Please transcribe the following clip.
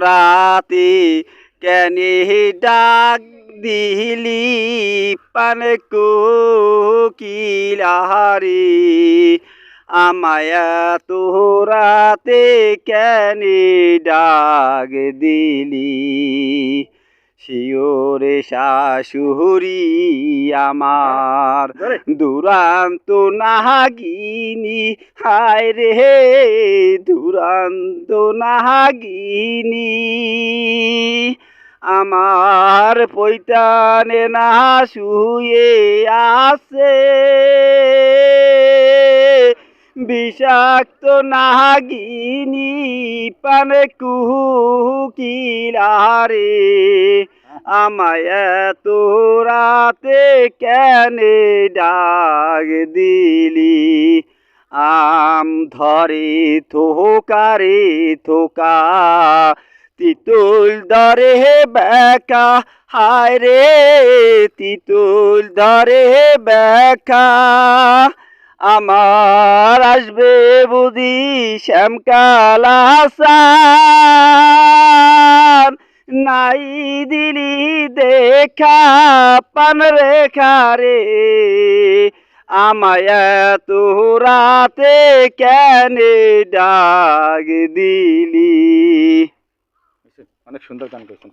রাতে কেনে ডাক দিলি পানে কোকিলাহারি আমায় তোরাতে কেনে ডাক দিলি? শিওরে শাশুড়ি আমার। দুরান্ত নাগিনী হায় রে দুরান্ত নাগিনী আমার পৈতানে না শুয়ে আছে। বিষাক্ত নাগিনী পানে কুকিলারে আমায় তো রাতে কেনে ডাক দিলি? আম ধরে থোকারে থোকা, তিতুল ধরে বেকা হায় রে, তিতুল ধরে বেকা আমার আসবে বুঝি শ্যামকালাসান নাই দিলি দেখা পান রেখা রে। আমায় তোরাতে কেনে ডাক দিলি? অনেক সুন্দর গান করছেন।